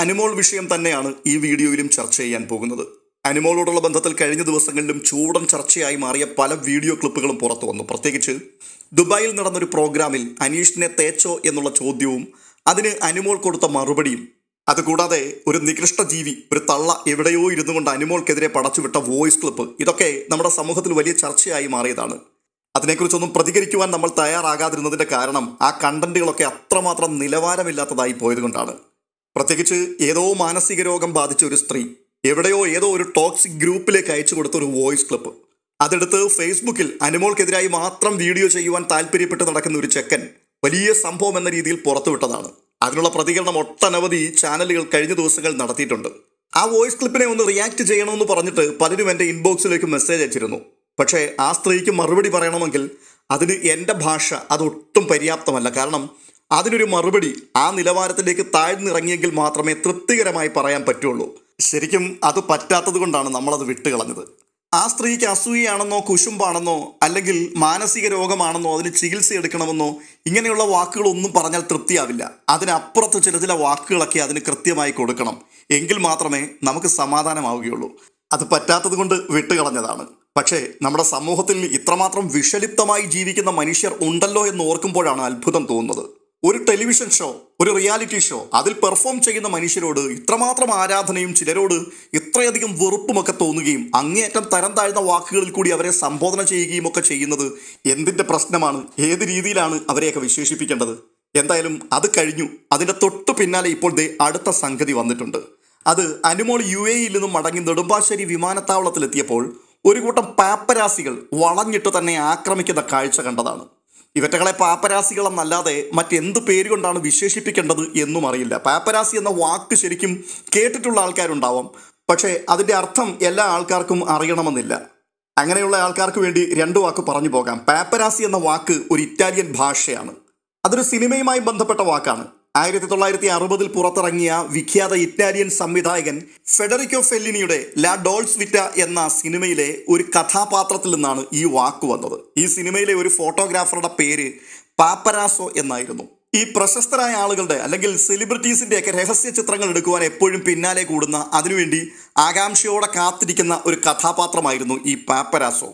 അനിമോൾ വിഷയം തന്നെയാണ് ഈ വീഡിയോയിലും ചർച്ച ചെയ്യാൻ പോകുന്നത്. അനിമോളോടുള്ള ബന്ധത്തിൽ കഴിഞ്ഞ ദിവസങ്ങളിലും ചൂടൻ ചർച്ചയായി മാറിയ പല വീഡിയോ ക്ലിപ്പുകളും പുറത്തു വന്നു. പ്രത്യേകിച്ച് ദുബായിൽ നടന്നൊരു പ്രോഗ്രാമിൽ അനീഷിനെ തേച്ചോ എന്നുള്ള ചോദ്യവും അതിന് അനിമോൾ കൊടുത്ത മറുപടിയും അതുകൂടാതെ ഒരു നികൃഷ്ട ജീവി ഒരു തള്ള എവിടെയോ ഇരുന്നു കൊണ്ട് അനിമോൾക്കെതിരെ പടച്ചുവിട്ട വോയിസ് ക്ലിപ്പ് ഇതൊക്കെ നമ്മുടെ സമൂഹത്തിൽ വലിയ ചർച്ചയായി മാറിയതാണ്. അതിനെക്കുറിച്ചൊന്നും പ്രതികരിക്കുവാൻ നമ്മൾ തയ്യാറാകാതിരുന്നതിന്റെ കാരണം ആ കണ്ടന്റുകളൊക്കെ അത്രമാത്രം നിലവാരമില്ലാത്തതായി പോയതുകൊണ്ടാണ്. പ്രത്യേകിച്ച് ഏതോ മാനസിക രോഗം ബാധിച്ച ഒരു സ്ത്രീ എവിടെയോ ഏതോ ഒരു ടോക്സിക് ഗ്രൂപ്പിലേക്ക് അയച്ചു കൊടുത്ത ഒരു വോയിസ് ക്ലിപ്പ് അതെടുത്ത് ഫേസ്ബുക്കിൽ അനുമോൾക്കെതിരായി മാത്രം വീഡിയോ ചെയ്യുവാൻ താല്പര്യപ്പെട്ട് നടക്കുന്ന ഒരു ചെക്കൻ വലിയ സംഭവം എന്ന രീതിയിൽ പുറത്തുവിട്ടതാണ്. അതിനുള്ള പ്രതികരണം ഒട്ടനവധി ചാനലുകൾ കഴിഞ്ഞ ദിവസങ്ങൾ നടത്തിയിട്ടുണ്ട്. ആ വോയിസ് ക്ലിപ്പിനെ ഒന്ന് റിയാക്ട് ചെയ്യണമെന്ന് പറഞ്ഞിട്ട് പലരും എന്റെ ഇൻബോക്സിലേക്ക് മെസ്സേജ് അയച്ചിരുന്നു. പക്ഷേ ആ സ്ത്രീക്ക് മറുപടി പറയണമെങ്കിൽ അതിന് എന്റെ ഭാഷ അതൊട്ടും പര്യാപ്തമല്ല. കാരണം അതിനൊരു മറുപടി ആ നിലവാരത്തിലേക്ക് താഴ്ന്നിറങ്ങിയെങ്കിൽ മാത്രമേ തൃപ്തികരമായി പറയാൻ പറ്റുള്ളൂ. ശരിക്കും അത് പറ്റാത്തത് കൊണ്ടാണ് നമ്മളത് വിട്ടുകളഞ്ഞത്. ആ സ്ത്രീക്ക് അസൂയയാണെന്നോ കുശുമ്പാണെന്നോ അല്ലെങ്കിൽ മാനസിക രോഗമാണെന്നോ അതിന് ചികിത്സ എടുക്കണമെന്നോ ഇങ്ങനെയുള്ള വാക്കുകളൊന്നും പറഞ്ഞാൽ തൃപ്തിയാവില്ല. അതിനപ്പുറത്ത് ചില ചില വാക്കുകളൊക്കെ അതിന് കൃത്യമായി കൊടുക്കണം. എങ്കിൽ മാത്രമേ നമുക്ക് സമാധാനമാവുകയുള്ളൂ. അത് പറ്റാത്തത് കൊണ്ട് വിട്ടുകളഞ്ഞതാണ്. പക്ഷേ നമ്മുടെ സമൂഹത്തിൽ ഇത്രമാത്രം വിഷലിപ്തമായി ജീവിക്കുന്ന മനുഷ്യർ ഉണ്ടല്ലോ എന്ന് ഓർക്കുമ്പോഴാണ് അത്ഭുതം തോന്നുന്നത്. ഒരു ടെലിവിഷൻ ഷോ ഒരു റിയാലിറ്റി ഷോ അതിൽ പെർഫോം ചെയ്യുന്ന മനുഷ്യരോട് ഇത്രമാത്രം ആരാധനയും ചിലരോട് ഇത്രയധികം വെറുപ്പുമൊക്കെ തോന്നുകയും അങ്ങേയറ്റം തരം താഴ്ന്ന വാക്കുകളിൽ കൂടി അവരെ സംബോധന ചെയ്യുകയും ഒക്കെ ചെയ്യുന്നത് എന്തിന്റെ പ്രശ്നമാണ്? ഏത് രീതിയിലാണ് അവരെയൊക്കെ വിശേഷിപ്പിക്കേണ്ടത്? എന്തായാലും അത് കഴിഞ്ഞു. അതിന്റെ തൊട്ടു പിന്നാലെ ഇപ്പോൾ ദേ അടുത്ത സംഗതി വന്നിട്ടുണ്ട്. അത് അനുമോൾ യു എയിൽ നിന്നും മടങ്ങി നെടുമ്പാശ്ശേരി വിമാനത്താവളത്തിലെത്തിയപ്പോൾ ഒരു കൂട്ടം പാപ്പരാസികൾ വളഞ്ഞിട്ട് തന്നെ ആക്രമിക്കുന്ന കാഴ്ച കണ്ടതാണ്. ഇവറ്റകളെ പാപ്പരാസികളെന്നല്ലാതെ മറ്റെന്ത് പേര് കൊണ്ടാണ് വിശേഷിപ്പിക്കേണ്ടത് എന്നും അറിയില്ല. പാപ്പരാസി എന്ന വാക്ക് ശരിക്കും കേട്ടിട്ടുള്ള ആൾക്കാരുണ്ടാവാം. പക്ഷേ അതിന്റെ അർത്ഥം എല്ലാ ആൾക്കാർക്കും അറിയണമെന്നില്ല. അങ്ങനെയുള്ള ആൾക്കാർക്ക് വേണ്ടി രണ്ട് വാക്ക് പറഞ്ഞു പോകാം. പാപ്പരാസി എന്ന വാക്ക് ഒരു ഇറ്റാലിയൻ ഭാഷയാണ്. അതൊരു സിനിമയുമായി ബന്ധപ്പെട്ട വാക്കാണ്. ആയിരത്തി തൊള്ളായിരത്തി അറുപതിൽ പുറത്തിറങ്ങിയ വിഖ്യാത ഇറ്റാലിയൻ സംവിധായകൻ ഫെഡറിക്കോ ഫെല്ലിനിയുടെ ലാ ഡോൾസ് വിറ്റ എന്ന സിനിമയിലെ ഒരു കഥാപാത്രത്തിൽ നിന്നാണ് ഈ വാക്ക് വന്നത്. ഈ സിനിമയിലെ ഒരു ഫോട്ടോഗ്രാഫറുടെ പേര് പാപ്പരാസോ എന്നായിരുന്നു. ഈ പ്രശസ്തരായ ആളുകളുടെ അല്ലെങ്കിൽ സെലിബ്രിറ്റീസിന്റെ ഒക്കെ രഹസ്യ ചിത്രങ്ങൾ എടുക്കുവാൻ എപ്പോഴും പിന്നാലെ കൂടുന്ന അതിനുവേണ്ടി ആകാംക്ഷയോടെ കാത്തിരിക്കുന്ന ഒരു കഥാപാത്രമായിരുന്നു ഈ പാപ്പരാസോ.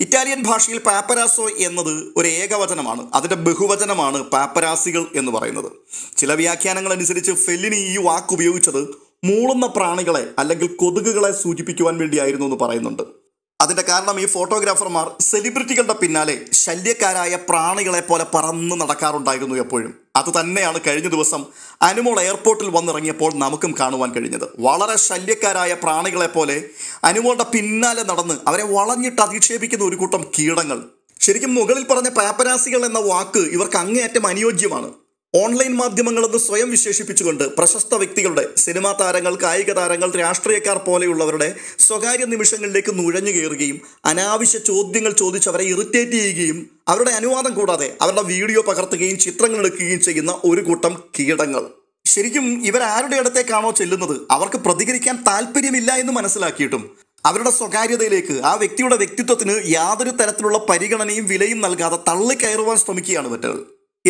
ഇറ്റാലിയൻ ഭാഷയിൽ പാപ്പരാസോ എന്നത് ഒരു ഏകവചനമാണ്. അതിന്റെ ബഹുവചനമാണ് പാപ്പരാസികൾ എന്ന് പറയുന്നത്. ചില വ്യാഖ്യാനങ്ങൾ അനുസരിച്ച് ഫെല്ലിനി ഈ വാക്ക് ഉപയോഗിച്ചത് മൂളുന്ന പ്രാണികളെ അല്ലെങ്കിൽ കൊതുകുകളെ സൂചിപ്പിക്കുവാൻ വേണ്ടിയായിരുന്നു എന്ന് പറയുന്നുണ്ട്. അതിന്റെ കാരണം ഈ ഫോട്ടോഗ്രാഫർമാർ സെലിബ്രിറ്റികളുടെ പിന്നാലെ ശല്യക്കാരായ പ്രാണികളെ പോലെ പറന്ന് നടക്കാറുണ്ടായിരുന്നു എപ്പോഴും. അത് തന്നെയാണ് കഴിഞ്ഞ ദിവസം അനുമോൾ എയർപോർട്ടിൽ വന്നിറങ്ങിയപ്പോൾ നമുക്കും കാണുവാൻ കഴിഞ്ഞത്. വളരെ ശല്യക്കാരായ പ്രാണികളെ പോലെ അനുമോളുടെ പിന്നാലെ നടന്ന് അവരെ വളഞ്ഞിട്ട് അധിക്ഷേപിക്കുന്ന ഒരു കൂട്ടം കീടങ്ങൾ. ശരിക്കും മുകളിൽ പറഞ്ഞ പാപ്പരാസികൾ എന്ന വാക്ക് ഇവർക്ക് അങ്ങേയറ്റം അനുയോജ്യമാണ്. ഓൺലൈൻ മാധ്യമങ്ങളെന്ന് സ്വയം വിശേഷിപ്പിച്ചുകൊണ്ട് പ്രശസ്ത വ്യക്തികളുടെ സിനിമാ താരങ്ങൾ കായിക താരങ്ങൾ രാഷ്ട്രീയക്കാർ പോലെയുള്ളവരുടെ സ്വകാര്യ നിമിഷങ്ങളിലേക്ക് നുഴഞ്ഞു കയറുകയും അനാവശ്യ ചോദ്യങ്ങൾ ചോദിച്ച് അവരെ ഇറിറ്റേറ്റ് ചെയ്യുകയും അവരുടെ അനുവാദം കൂടാതെ അവരുടെ വീഡിയോ പകർത്തുകയും ചിത്രങ്ങൾ എടുക്കുകയും ചെയ്യുന്ന ഒരു കൂട്ടം കീടങ്ങൾ. ശരിക്കും ഇവരാരുടെ അടുത്തേക്കാണോ ചെല്ലുന്നത്? അവർക്ക് പ്രതികരിക്കാൻ താല്പര്യമില്ല എന്ന് മനസ്സിലാക്കിയിട്ടും അവരുടെ സ്വകാര്യതയിലേക്ക് ആ വ്യക്തിയുടെ വ്യക്തിത്വത്തിന് യാതൊരു തരത്തിലുള്ള പരിഗണനയും വിലയും നൽകാതെ തള്ളിക്കയറുവാൻ ശ്രമിക്കുകയാണ് മറ്റകൾ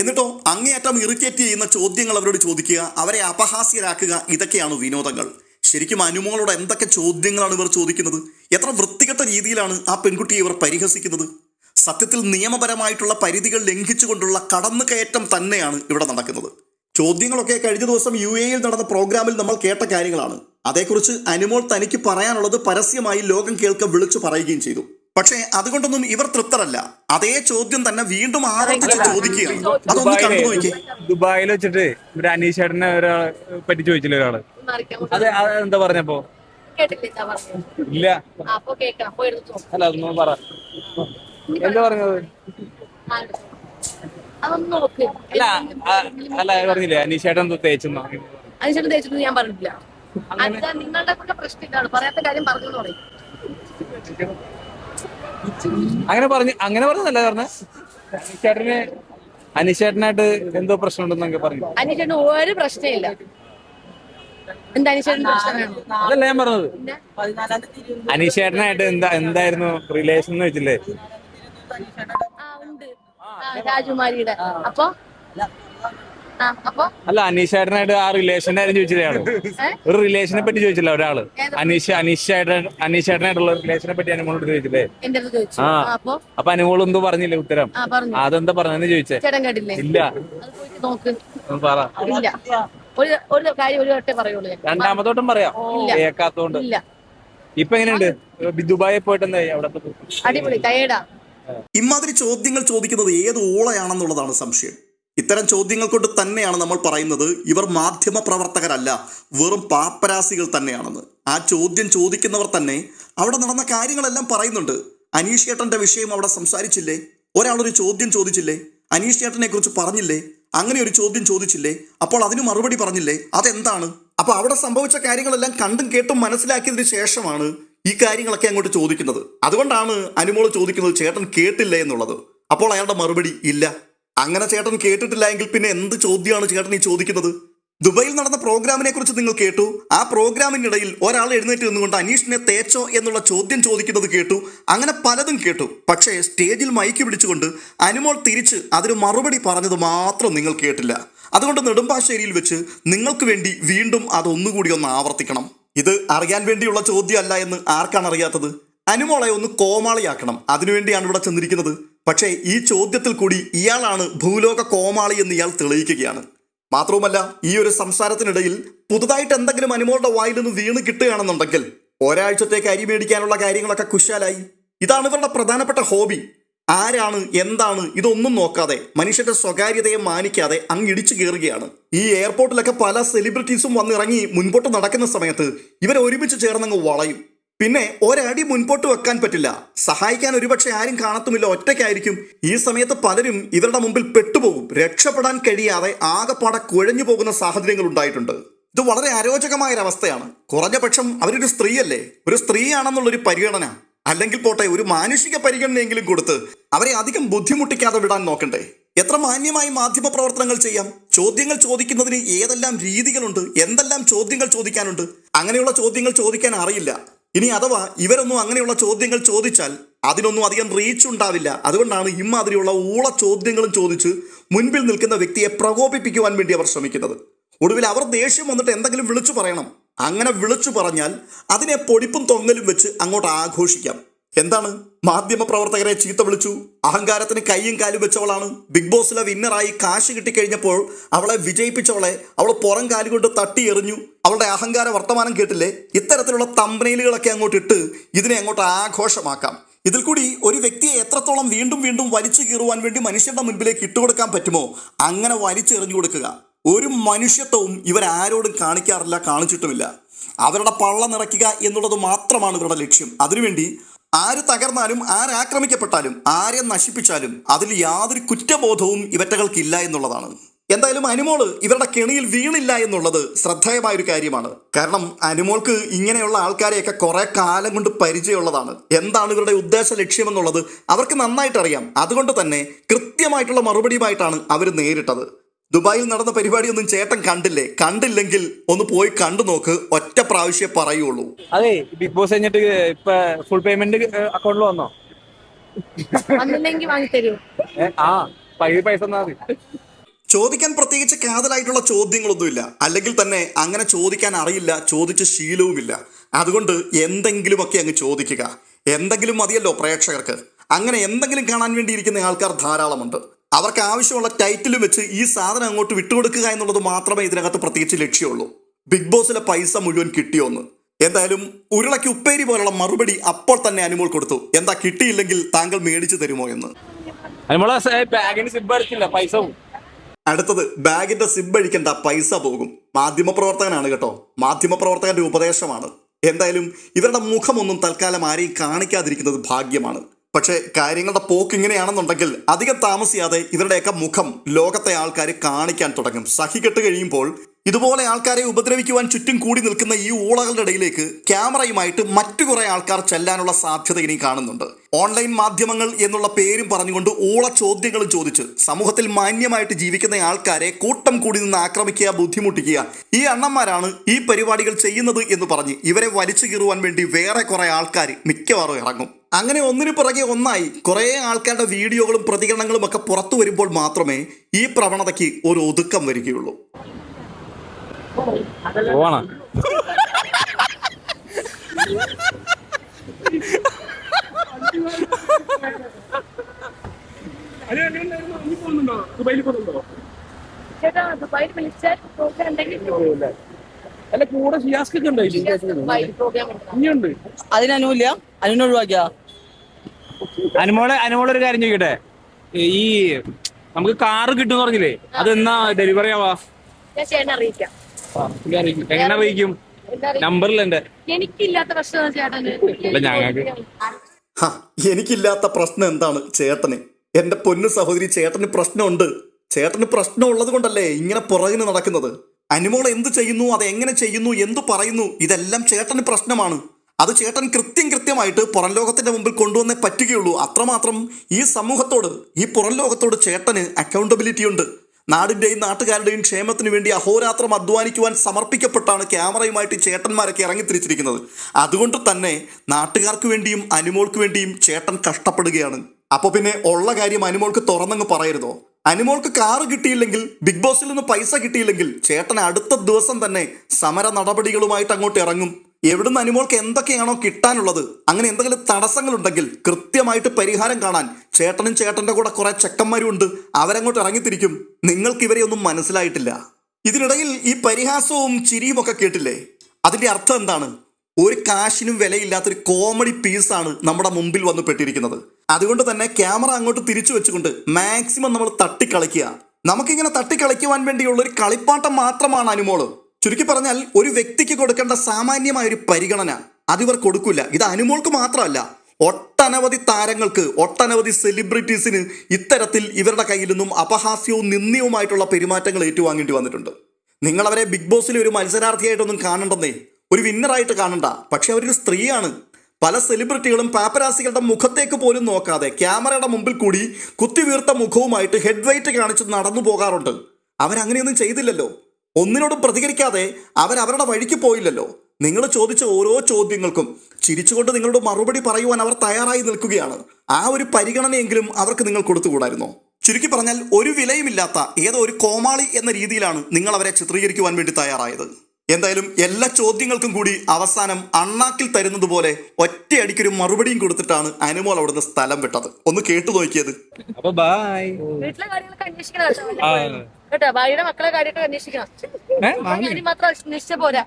എന്നിട്ടോ അങ്ങേയറ്റം ഇറിറ്റേറ്റ് ചെയ്യുന്ന ചോദ്യങ്ങൾ അവരോട് ചോദിക്കുക അവരെ അപഹാസ്യരാക്കുക ഇതൊക്കെയാണ് വിനോദങ്ങൾ. ശരിക്കും അനുമോളോട് എന്തൊക്കെ ചോദ്യങ്ങളാണ് ഇവർ ചോദിക്കുന്നത്? എത്ര വൃത്തികെട്ട രീതിയിലാണ് ആ പെൺകുട്ടിയെ ഇവർ പരിഹസിക്കുന്നത്? സത്യത്തിൽ നിയമപരമായിട്ടുള്ള പരിധികൾ ലംഘിച്ചുകൊണ്ടുള്ള കടന്നുകയറ്റം തന്നെയാണ് ഇവിടെ നടക്കുന്നത്. ചോദ്യങ്ങളൊക്കെ കഴിഞ്ഞ ദിവസം യു എയിൽ നടന്ന പ്രോഗ്രാമിൽ നമ്മൾ കേട്ട കാര്യങ്ങളാണ്. അതേക്കുറിച്ച് അനുമോൾ തനിക്ക് പറയാനുള്ളത് പരസ്യമായി ലോകം കേൾക്ക വിളിച്ചു പറയുകയും ചെയ്തു. പക്ഷേ അതുകൊണ്ടൊന്നും ഇവർ തൃപ്തരല്ല. അതേ ചോദ്യം തന്നെ വീണ്ടും ആവർത്തിച്ച് ചോദിക്കുകയാണ്. അതൊന്ന് കണ്ടു നോക്കി ദുബായിൽ വെച്ചിട്ട് ഒരു അനീഷേട്ടനെ ഒരാളെ പറ്റി ചോദിച്ചില്ല ഒരാൾ? അതെ എന്താ പറഞ്ഞപ്പോ? ഇല്ല. അല്ല അതൊന്നും പറ. എന്താ പറഞ്ഞത്? അല്ല അല്ല അത് പറഞ്ഞില്ലേ അനീഷ് ചേട്ടൻ തേച്ചെന്നോ? അതിനുശേഷം തേച്ചെന്ന് ഞാൻ പറഞ്ഞിട്ടില്ല. നിങ്ങളുടെ കൂടെ പ്രശ്നം ഇതാണ്. പറയാത്ത കാര്യം പറഞ്ഞു തുടങ്ങി പറയും. അങ്ങനെ പറഞ്ഞു അങ്ങനെ പറഞ്ഞതല്ല പറഞ്ഞ. അനീഷേട്ടന് അനീഷേട്ടനായിട്ട് എന്തോ പ്രശ്നമുണ്ടെന്നൊക്കെ പറഞ്ഞു. ഒരു പ്രശ്നമില്ല. എന്താ പ്രശ്നം? അതല്ല ഞാൻ പറഞ്ഞത്. അനിശേട്ടനായിട്ട് അനീഷേട്ടനായിട്ട് എന്താ എന്തായിരുന്നു റിലേഷൻ എന്ന് വെച്ചില്ലേ? ആ ഉണ്ട്. ആ രാജകുമാരിയുടെ. അപ്പൊ? അല്ല അനീഷേട്ടനായിട്ട് ആ റിലേഷന്റെ കാര്യം ചോദിച്ചില്ലേ ആൾ? ഒരു റിലേഷനെ പറ്റി ചോദിച്ചില്ല ഒരാൾ? അനീഷ അനീഷ് അനീഷേട്ടൻ അനീഷേട്ടനായിട്ടുള്ള റിലേഷനെ പറ്റി അനുമോളോട് ചോദിച്ചില്ലേ? ആ. അപ്പൊ? അനുമോൾ എന്തോ പറഞ്ഞില്ലേ ഉത്തരം? ആ പറഞ്ഞു. അതെന്താ പറഞ്ഞെന്ന് ചോദിച്ചേ. ഇല്ല. അത് പോയിട്ട് നോക്ക്. ഒന്ന് പറ. ഇല്ല. ഒരു ഒരു കാര്യം ഒരു വട്ടേ പറയുള്ളൂ പറയാം. ഇല്ല. ഇപ്പൊ എങ്ങനെയുണ്ട്? ദുബായിൽ പോയിട്ട് എന്തായി അവിടെ? അടിപൊളി. ഇമാതിരി ചോദ്യങ്ങൾ ചോദിക്കുന്നത് ഏത് ഓളയാണെന്നുള്ളതാണ് സംശയം. ഇത്തരം ചോദ്യങ്ങൾ കൊണ്ട് തന്നെയാണ് നമ്മൾ പറയുന്നത് ഇവർ മാധ്യമ പ്രവർത്തകരല്ല വെറും പാപ്പരാസികൾ തന്നെയാണെന്ന്. ആ ചോദ്യം ചോദിക്കുന്നവർ തന്നെ അവിടെ നടന്ന കാര്യങ്ങളെല്ലാം പറയുന്നുണ്ട്. അനീഷ് ഏട്ടന്റെ വിഷയം അവിടെ സംസാരിച്ചില്ലേ? ഒരാളൊരു ചോദ്യം ചോദിച്ചില്ലേ? അനീഷ് ഏട്ടനെ കുറിച്ച് പറഞ്ഞില്ലേ? അങ്ങനെ ഒരു ചോദ്യം ചോദിച്ചില്ലേ? അപ്പോൾ അതിന് മറുപടി പറഞ്ഞില്ലേ? അതെന്താണ്? അപ്പൊ അവിടെ സംഭവിച്ച കാര്യങ്ങളെല്ലാം കണ്ടും കേട്ടും മനസ്സിലാക്കിയതിന് ശേഷമാണ് ഈ കാര്യങ്ങളൊക്കെ അങ്ങോട്ട് ചോദിക്കുന്നത്. അതുകൊണ്ടാണ് അനുമോൾ ചോദിക്കുന്നത് ചേട്ടൻ കേട്ടില്ലേ? എന്നുള്ളത്. അപ്പോൾ അയാളുടെ മറുപടി ഇല്ല. അങ്ങനെ ചേട്ടൻ കേട്ടിട്ടില്ല എങ്കിൽ പിന്നെ എന്ത് ചോദ്യമാണ് ചേട്ടൻ ഈ ചോദിക്കുന്നത്? ദുബൈയിൽ നടന്ന പ്രോഗ്രാമിനെ കുറിച്ച് നിങ്ങൾ കേട്ടു. ആ പ്രോഗ്രാമിനിടയിൽ ഒരാൾ എഴുന്നേറ്റ് നിന്നുകൊണ്ട് അനീഷിനെ തേച്ചോ എന്നുള്ള ചോദ്യം ചോദിക്കുന്നത് കേട്ടു. അങ്ങനെ പലതും കേട്ടു. പക്ഷേ സ്റ്റേജിൽ മൈക്ക് പിടിച്ചുകൊണ്ട് അനുമോൾ തിരിച്ച് അതിന് മറുപടി പറഞ്ഞത് മാത്രം നിങ്ങൾ കേട്ടില്ല. അതുകൊണ്ട് നെടുമ്പാശ്ശേരിയിൽ വെച്ച് നിങ്ങൾക്ക് വേണ്ടി വീണ്ടും അതൊന്നുകൂടി ഒന്ന് ആവർത്തിക്കണം. ഇത് അറിയാൻ വേണ്ടിയുള്ള ചോദ്യമല്ല എന്ന് ആർക്കാണ് അറിയാത്തത്? അനുമോളെ ഒന്ന് കോമാളിയാക്കണം. അതിനുവേണ്ടിയാണ് ഇവിടെ ചെന്നിരിക്കുന്നത്. പക്ഷേ ഈ ചോദ്യത്തിൽ കൂടി ഇയാളാണ് ഭൂലോക കോമാളി എന്ന് ഇയാൾ തെളിയിക്കുകയാണ്. മാത്രവുമല്ല ഈ ഒരു സംസാരത്തിനിടയിൽ പുതുതായിട്ട് എന്തെങ്കിലും അനുമോളുടെ വായിൽ നിന്ന് വീണ് കിട്ടുകയാണെന്നുണ്ടെങ്കിൽ ഒരാഴ്ചത്തേക്ക് അരി മേടിക്കാനുള്ള കാര്യങ്ങളൊക്കെ കുശാലായി. ഇതാണ് ഇവരുടെ പ്രധാനപ്പെട്ട ഹോബി. ആരാണ് എന്താണ് ഇതൊന്നും നോക്കാതെ മനുഷ്യന്റെ സ്വകാര്യതയെ മാനിക്കാതെ അങ്ങ് ഇടിച്ചു കയറുകയാണ്. ഈ എയർപോർട്ടിലൊക്കെ പല സെലിബ്രിറ്റീസും വന്നിറങ്ങി മുൻപോട്ട് നടക്കുന്ന സമയത്ത് ഇവരെ ഒരുമിച്ച് ചേർന്നങ്ങ് വളയും. പിന്നെ ഒരടി മുൻപോട്ട് വെക്കാൻ പറ്റില്ല. സഹായിക്കാൻ ഒരുപക്ഷെ ആരും കാണത്തുമില്ല ഒറ്റയ്ക്കായിരിക്കും. ഈ സമയത്ത് പലരും ഇവരുടെ മുമ്പിൽ പെട്ടുപോകും. രക്ഷപ്പെടാൻ കഴിയാതെ ആകെപ്പാടെ കുഴഞ്ഞു പോകുന്ന സാഹചര്യങ്ങൾ ഉണ്ടായിട്ടുണ്ട്. ഇത് വളരെ അരോചകമായ അവസ്ഥയാണ് കുറഞ്ഞ പക്ഷം അവരൊരു സ്ത്രീയല്ലേ? ഒരു സ്ത്രീയാണെന്നുള്ളൊരു പരിഗണന. അല്ലെങ്കിൽ പോട്ടെ ഒരു മാനുഷിക പരിഗണനയെങ്കിലും കൊടുത്ത് അവരെ അധികം ബുദ്ധിമുട്ടിക്കാതെ വിടാൻ നോക്കണ്ടേ? എത്ര മാന്യമായി മാധ്യമ പ്രവർത്തനങ്ങൾ ചെയ്യാം? ചോദ്യങ്ങൾ ചോദിക്കുന്നതിന് ഏതെല്ലാം രീതികളുണ്ട്? എന്തെല്ലാം ചോദ്യങ്ങൾ ചോദിക്കാനുണ്ട്? അങ്ങനെയുള്ള ചോദ്യങ്ങൾ ചോദിക്കാൻ അറിയില്ല. ഇനി അഥവാ ഇവരൊന്നും അങ്ങനെയുള്ള ചോദ്യങ്ങൾ ചോദിച്ചാൽ അതിനൊന്നും അധികം റീച്ച് ഉണ്ടാവില്ല. അതുകൊണ്ടാണ് ഇമാതിരിയുള്ള ഊള ചോദ്യങ്ങളും ചോദിച്ച് മുൻപിൽ നിൽക്കുന്ന വ്യക്തിയെ പ്രകോപിപ്പിക്കുവാൻ വേണ്ടി അവർ ശ്രമിക്കുന്നത്. ഒടുവിൽ അവർ ദേഷ്യം വന്നിട്ട് എന്തെങ്കിലും വിളിച്ചു പറയണം. അങ്ങനെ വിളിച്ചു പറഞ്ഞാൽ അതിനെ പൊടിപ്പും തൊങ്ങലും വെച്ച് അങ്ങോട്ട് ആഘോഷിക്കാം. എന്താണ്? മാധ്യമ പ്രവർത്തകരെ ചീത്ത വിളിച്ചു. അഹങ്കാരത്തിന് കൈയും കാലും വെച്ചവളാണ്. ബിഗ് ബോസിലെ വിന്നറായി കാശ് കിട്ടിക്കഴിഞ്ഞപ്പോൾ അവളെ വിജയിപ്പിച്ചവളെ അവൾ പുറം കാലുകൊണ്ട് തട്ടി എറിഞ്ഞു അവളുടെ അഹങ്കാര വർത്തമാനം കേട്ടില്ലേ? ഇത്തരത്തിലുള്ള തമ്പനയിലുകളൊക്കെ അങ്ങോട്ട് ഇട്ട് ഇതിനെ അങ്ങോട്ട് ആഘോഷമാക്കാം. ഇതിൽ കൂടി ഒരു വ്യക്തിയെ എത്രത്തോളം വീണ്ടും വീണ്ടും വലിച്ചു കീറുവാൻ വേണ്ടി മനുഷ്യന്റെ മുൻപിലേക്ക് ഇട്ടുകൊടുക്കാൻ പറ്റുമോ? അങ്ങനെ വലിച്ചെറിഞ്ഞു കൊടുക്കുക. ഒരു മനുഷ്യത്വവും ഇവരാരോടും കാണിക്കാറില്ല കാണിച്ചിട്ടുമില്ല. അവരുടെ പള്ള നിറയ്ക്കുക എന്നുള്ളത് മാത്രമാണ് ഇവരുടെ ലക്ഷ്യം. അതിനുവേണ്ടി ആര് തകർന്നാലും ആരാക്രമിക്കപ്പെട്ടാലും ആരെ നശിപ്പിച്ചാലും അതിൽ യാതൊരു കുറ്റബോധവും ഇവറ്റകൾക്കില്ല എന്നുള്ളതാണ്. എന്തായാലും അനുമോൾ ഇവരുടെ കെണിയിൽ വീണില്ല എന്നുള്ളത് ശ്രദ്ധേയമായ ഒരു കാര്യമാണ്. കാരണം അനുമോൾക്ക് ഇങ്ങനെയുള്ള ആൾക്കാരെയൊക്കെ കുറെ കാലം കൊണ്ട് പരിചയമുള്ളതാണ്. എന്താണ് ഇവരുടെ ഉദ്ദേശ ലക്ഷ്യമെന്നുള്ളത് അവർക്ക് നന്നായിട്ട് അറിയാം അതുകൊണ്ട് തന്നെ കൃത്യമായിട്ടുള്ള മറുപടിയുമായിട്ടാണ് അവർ നേരിട്ടത്. ദുബായിൽ നടന്ന പരിപാടിയൊന്നും ചേട്ടൻ കണ്ടില്ലേ? കണ്ടില്ലെങ്കിൽ ഒന്ന് പോയി കണ്ടു നോക്ക് ഒറ്റ പ്രാവശ്യം പറയുള്ളൂ. അതെ ബിഗ് ബോസ് കഴിഞ്ഞിട്ട് ഇപ്പൊ ഫുൾ പേയ്മെന്റ് അക്കൗണ്ടിൽ വന്നോ? വന്നില്ലെങ്കിൽ വാങ്ങിത്തരൂ. ഏ, ആ പൈസ പൈസ തന്നാ മതി. ചോദിക്കാൻ പ്രത്യേകിച്ച് കാതലായിട്ടുള്ള ചോദ്യങ്ങളൊന്നുമില്ല. അല്ലെങ്കിൽ തന്നെ അങ്ങനെ ചോദിക്കാൻ അറിയില്ല ചോദിച്ച ശീലവുമില്ല. അതുകൊണ്ട് എന്തെങ്കിലുമൊക്കെ അങ്ങ് ചോദിക്കുക. എന്തെങ്കിലും മതിയല്ലോ പ്രേക്ഷകർക്ക്. അങ്ങനെ എന്തെങ്കിലും കാണാൻ വേണ്ടിയിരിക്കുന്ന ആൾക്കാർ ധാരാളമുണ്ട്. അവർക്ക് ആവശ്യമുള്ള ടൈറ്റിൽ വെച്ച് ഈ സാധനം അങ്ങോട്ട് വിട്ടുകൊടുക്കുക എന്നുള്ളത് മാത്രമേ ഇതിനകത്ത് പ്രത്യേകിച്ച് ലക്ഷ്യമുള്ളൂ. ബിഗ് ബോസിലെ പൈസ മുഴുവൻ കിട്ടിയോന്ന്. എന്തായാലും ഉരുളയ്ക്ക് ഉപ്പേരി പോലുള്ള മറുപടി അപ്പോൾ തന്നെ അനുമോൾ കൊടുത്തു. എന്താ കിട്ടിയില്ലെങ്കിൽ താങ്കൾ മേടിച്ചു തരുമോ എന്ന്. അടുത്തത് ബാഗിന്റെ സിബ് അഴിക്കണ്ട പൈസ പോകും. മാധ്യമപ്രവർത്തകനാണ് കേട്ടോ. മാധ്യമപ്രവർത്തകന്റെ ഉപദേശമാണ്. എന്തായാലും ഇവരുടെ മുഖമൊന്നും തൽക്കാലം ആരെയും കാണിക്കാതിരിക്കുന്നത് ഭാഗ്യമാണ്. പക്ഷേ കാര്യങ്ങളുടെ പോക്ക് ഇങ്ങനെയാണെന്നുണ്ടെങ്കിൽ അധികം താമസിയാതെ ഇവരുടെയൊക്കെ മുഖം ലോകത്തെ ആൾക്കാർ കാണിക്കാൻ തുടങ്ങും. സഹികെട്ട് കഴിയുമ്പോൾ ഇതുപോലെ ആൾക്കാരെ ഉപദ്രവിക്കുവാൻ ചുറ്റും കൂടി നിൽക്കുന്ന ഈ ഊളകളുടെ ഇടയിലേക്ക് ക്യാമറയുമായിട്ട് മറ്റു കുറെ ആൾക്കാർ ചെല്ലാനുള്ള സാധ്യത ഇനി കാണുന്നുണ്ട്. ഓൺലൈൻ മാധ്യമങ്ങൾ എന്നുള്ള പേരും പറഞ്ഞുകൊണ്ട് ഊള ചോദ്യങ്ങളും ചോദിച്ച് സമൂഹത്തിൽ മാന്യമായിട്ട് ജീവിക്കുന്ന ആൾക്കാരെ കൂട്ടം കൂടി നിന്ന് ആക്രമിക്കുക ബുദ്ധിമുട്ടിക്കുക ഈ അണ്ണന്മാരാണ് ഈ പരിപാടികൾ ചെയ്യുന്നത് എന്ന് പറഞ്ഞ് ഇവരെ വലിച്ചു കീറുവാൻ വേണ്ടി വേറെ കുറെ ആൾക്കാർ മിക്കവാറും ഇറങ്ങും. അങ്ങനെ ഒന്നിനു പുറകെ ഒന്നായി കുറേ ആൾക്കാരുടെ വീഡിയോകളും പ്രതികരണങ്ങളും ഒക്കെ പുറത്തു വരുമ്പോൾ മാത്രമേ ഈ പ്രവണതയ്ക്ക് ഒരു ഒതുക്കം വരികയുള്ളൂ. അല്ല കൂടെ ഇനിയുണ്ട്. അനുമോളെ അനുമോളെ ഒരു കാര്യം ചോദിക്കട്ടെ? ഈ നമുക്ക് കാറ് കിട്ടും പറഞ്ഞില്ലേ? അത് എന്നാ ഡെലിവറി ആവാ അറിയിക്കാം. എങ്ങനെ അറിയിക്കും? നമ്പറിൽ എന്റെ എനിക്കില്ലാത്ത ചേട്ടന്? അല്ല, ഞങ്ങൾക്ക്. എനിക്കില്ലാത്ത പ്രശ്നം എന്താണ് ചേട്ടന്? എന്റെ പൊന്നു സഹോദരി ചേട്ടന് പ്രശ്നമുണ്ട്. ചേട്ടന് പ്രശ്നം ഉള്ളത് കൊണ്ടല്ലേ ഇങ്ങനെ പുറകിന് നടക്കുന്നത്? അനുമോൾ എന്ത് ചെയ്യുന്നു? അത് എങ്ങനെ ചെയ്യുന്നു? എന്ത് പറയുന്നു? ഇതെല്ലാം ചേട്ടന് പ്രശ്നമാണ്. അത് ചേട്ടൻ കൃത്യം കൃത്യമായിട്ട് പുറം ലോകത്തിന്റെ മുമ്പിൽ കൊണ്ടുവന്നേ പറ്റുകയുള്ളൂ. അത്രമാത്രം ഈ സമൂഹത്തോട് ഈ പുറം ലോകത്തോട് ചേട്ടന് അക്കൗണ്ടബിലിറ്റി ഉണ്ട്. നാടിന്റെയും നാട്ടുകാരുടെയും ക്ഷേമത്തിന് വേണ്ടി അഹോരാത്രം അധ്വാനിക്കുവാൻ സമർപ്പിക്കപ്പെട്ടാണ് ക്യാമറയുമായിട്ട് ചേട്ടന്മാരൊക്കെ ഇറങ്ങിത്തിരിച്ചിരിക്കുന്നത്. അതുകൊണ്ട് തന്നെ നാട്ടുകാർക്ക് വേണ്ടിയും അനുമോൾക്ക് വേണ്ടിയും ചേട്ടൻ കഷ്ടപ്പെടുകയാണ്. അപ്പോൾ പിന്നെ ഉള്ള കാര്യം അനുമോൾക്ക് തുറന്നങ്ങ് പറയരുതോ? അനുമോൾക്ക് കാറ് കിട്ടിയില്ലെങ്കിൽ ബിഗ് ബോസിൽ നിന്ന് പൈസ കിട്ടിയില്ലെങ്കിൽ ചേട്ടൻ അടുത്ത ദിവസം തന്നെ സമര നടപടികളുമായിട്ട് അങ്ങോട്ട് ഇറങ്ങും. എവിടുന്ന് അനുമോൾക്ക് എന്തൊക്കെയാണോ കിട്ടാനുള്ളത്? അങ്ങനെ എന്തെങ്കിലും തടസ്സങ്ങളുണ്ടെങ്കിൽ കൃത്യമായിട്ട് പരിഹാരം കാണാൻ ചേട്ടനും ചേട്ടന്റെ കൂടെ കുറെ ചെക്കന്മാരും ഉണ്ട്. അവരങ്ങോട്ട് ഇറങ്ങിത്തിരിക്കും. നിങ്ങൾക്ക് ഇവരെ ഒന്നും മനസ്സിലായിട്ടില്ല. ഇതിനിടയിൽ ഈ പരിഹാസവും ചിരിയും ഒക്കെ കേട്ടില്ലേ? അതിന്റെ അർത്ഥം എന്താണ്? ഒരു കാശിനും വിലയില്ലാത്തൊരു കോമഡി പീസാണ് നമ്മുടെ മുമ്പിൽ വന്ന് പെട്ടിരിക്കുന്നത്. അതുകൊണ്ട് തന്നെ ക്യാമറ അങ്ങോട്ട് തിരിച്ചു വെച്ചുകൊണ്ട് മാക്സിമം നമ്മൾ തട്ടിക്കളിക്കുക. നമുക്കിങ്ങനെ തട്ടിക്കളിക്കുവാൻ വേണ്ടിയുള്ള ഒരു കളിപ്പാട്ടം മാത്രമാണ് അനുമോൾ. ചുരുക്കി പറഞ്ഞാൽ ഒരു വ്യക്തിക്ക് കൊടുക്കേണ്ട സാമാന്യമായ ഒരു പരിഗണന അതിവർ കൊടുക്കില്ല ഇത് അനുമോൾക്ക് മാത്രമല്ല ഒട്ടനവധി താരങ്ങൾക്ക് ഒട്ടനവധി സെലിബ്രിറ്റീസിന് ഇത്തരത്തിൽ ഇവരുടെ കയ്യിൽ നിന്നും അപഹാസ്യവും നിന്ദ്യവുമായിട്ടുള്ള പെരുമാറ്റങ്ങൾ ഏറ്റുവാങ്ങേണ്ടി വന്നിട്ടുണ്ട്. നിങ്ങളവരെ ബിഗ് ബോസിലെ ഒരു മത്സരാർത്ഥിയായിട്ടൊന്നും കാണണ്ടെന്നേ ഒരു വിന്നറായിട്ട് കാണണ്ട. പക്ഷെ അവരൊരു സ്ത്രീയാണ്. പല സെലിബ്രിറ്റികളും പാപ്പരാസികളുടെ മുഖത്തേക്ക് പോലും നോക്കാതെ ക്യാമറയുടെ മുമ്പിൽ കൂടി കുത്തിവീർത്ത മുഖവുമായിട്ട് ഹെഡ് വെയിറ്റ് കാണിച്ച് നടന്നു പോകാറുണ്ട്. അവരങ്ങനെയൊന്നും ചെയ്തില്ലല്ലോ. ഒന്നിനോടും പ്രതികരിക്കാതെ അവരവരുടെ വഴിക്ക് പോയില്ലല്ലോ. നിങ്ങൾ ചോദിച്ച ഓരോ ചോദ്യങ്ങൾക്കും ചിരിച്ചുകൊണ്ട് നിങ്ങളുടെ മറുപടി പറയുവാൻ അവർ തയ്യാറായി നിൽക്കുകയാണ്. ആ ഒരു പരിഗണനയെങ്കിലും അവർക്ക് നിങ്ങൾ കൊടുത്തുകൂടായിരുന്നോ? ചുരുക്കി പറഞ്ഞാൽ ഒരു വിലയുമില്ലാത്ത ഏതോ ഒരു കോമാളി എന്ന രീതിയിലാണ് നിങ്ങൾ അവരെ ചിത്രീകരിക്കുവാൻ വേണ്ടി തയ്യാറായത്. എന്തായാലും എല്ലാ ചോദ്യങ്ങൾക്കും കൂടി അവസാനം അണ്ണാക്കിൽ തരുന്നത് പോലെ ഒറ്റയടിക്കൊരു മറുപടിയും കൊടുത്തിട്ടാണ് അനുമോൾ അവിടുന്ന് സ്ഥലം വിട്ടത്. ഒന്ന് കേട്ടു നോക്കിയത്. അപ്പൊ ബായ് വീട്ടിലെ കേട്ടോ. ഭാര്യയുടെ മക്കളെ കാര്യമായിട്ട് അന്വേഷിക്കണം. കാര്യം മാത്രം അന്വേഷിച്ച പോരാ.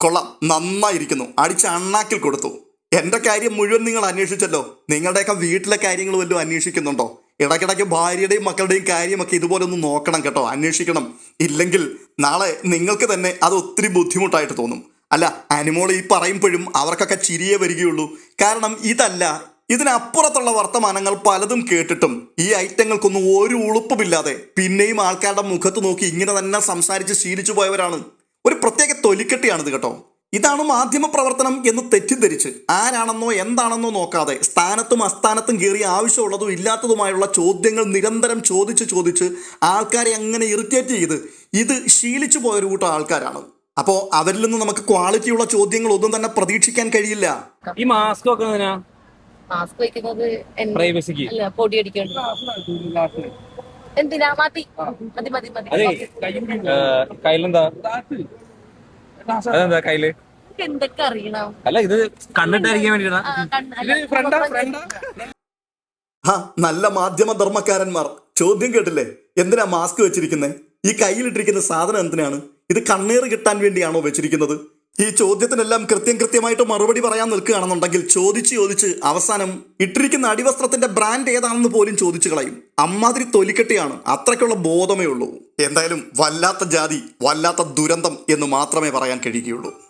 കൊള്ളാം നന്നായിരിക്കുന്നു. അടിച്ച് അണ്ണാക്കിൽ കൊടുത്തു. എന്റെ കാര്യം മുഴുവൻ നിങ്ങൾ അന്വേഷിച്ചല്ലോ. നിങ്ങളുടെയൊക്കെ വീട്ടിലെ കാര്യങ്ങൾ വല്ലതും അന്വേഷിക്കുന്നുണ്ടോ? ഇടയ്ക്കിടയ്ക്ക് ഭാര്യയുടെയും മക്കളുടെയും കാര്യമൊക്കെ ഇതുപോലെ ഒന്ന് നോക്കണം കേട്ടോ അന്വേഷിക്കണം. ഇല്ലെങ്കിൽ നാളെ നിങ്ങൾക്ക് തന്നെ അത് ഒത്തിരി ബുദ്ധിമുട്ടായിട്ട് തോന്നും. അല്ല അനിമോൾ ഈ പറയുമ്പോഴും അവർക്കൊക്കെ ചിരിയേ വരികയുള്ളൂ. കാരണം ഇതല്ല ഇതിനപ്പുറത്തുള്ള വർത്തമാനങ്ങൾ പലതും കേട്ടിട്ടും ഈ ഐറ്റങ്ങൾക്കൊന്നും ഒരു ഉളുപ്പുമില്ലാതെ പിന്നെയും ആൾക്കാരുടെ മുഖത്ത് നോക്കി ഇങ്ങനെ തന്നെ സംസാരിച്ച് ശീലിച്ചു പോയവരാണ്. ഒരു പ്രത്യേക തൊലിക്കെട്ടിയാണിത് കേട്ടോ. ഇതാണ് മാധ്യമ പ്രവർത്തനം എന്ന് തെറ്റിദ്ധരിച്ച് ആരാണെന്നോ എന്താണെന്നോ നോക്കാതെ സ്ഥാനത്തും അസ്ഥാനത്തും കയറി ആവശ്യമുള്ളതും ഇല്ലാത്തതുമായുള്ള ചോദ്യങ്ങൾ നിരന്തരം ചോദിച്ച് ചോദിച്ച് ആൾക്കാരെ അങ്ങനെ ഇറിറ്റേറ്റ് ചെയ്ത് ഇത് ശീലിച്ചു പോയൊരു കൂട്ടം ആൾക്കാരാണ്. അപ്പോ അവരിൽ നിന്ന് നമുക്ക് ക്വാളിറ്റിയുള്ള ചോദ്യങ്ങൾ ഒന്നും തന്നെ പ്രതീക്ഷിക്കാൻ കഴിയില്ല. ഈ മാസ്ക് ഒക്കെ മാസ്ക് വെക്കുന്നത്? പ്രൈവസിക്ക് അല്ല പൊടി അടിക്കേണ്ടി എന്തിനാ? മതി മതി മതി മതി. അതെ. കയ്യിലെന്താ? അതെന്താ കയ്യിൽ? എന്തൊക്കെ അറിയണം? അല്ല ഇത് കണ്ടിട്ടായിരിക്കാൻ വേണ്ടിട്ടാ. ആ, നല്ല മാധ്യമ ധർമ്മക്കാരന്മാർ ചോദ്യം കേട്ടില്ലേ? എന്തിനാ മാസ്ക് വെച്ചിരിക്കുന്നത് ഈ കയ്യിലിട്ടിരിക്കുന്ന സാധനം എന്തിനാണ്? ഇത് കണ്ണീർ കിട്ടാൻ വേണ്ടിയാണോ വെച്ചിരിക്കുന്നത്? ഈ ചോദ്യത്തിനെല്ലാം കൃത്യം കൃത്യമായിട്ട് മറുപടി പറയാൻ നിൽക്കുകയാണെന്നുണ്ടെങ്കിൽ ചോദിച്ച് ചോദിച്ച് അവസാനം ഇട്ടിരിക്കുന്ന അടിവസ്ത്രത്തിന്റെ ബ്രാൻഡ് ഏതാണെന്ന് പോലും ചോദിച്ചു കളയും. അമ്മാതിരി തൊലിക്കെട്ടിയാണ്. അത്രയ്ക്കുള്ള ബോധമേ ഉള്ളൂ. എന്തായാലും വല്ലാത്ത ജാതി വല്ലാത്ത ദുരന്തം എന്ന് മാത്രമേ പറയാൻ കഴിയുകയുള്ളൂ.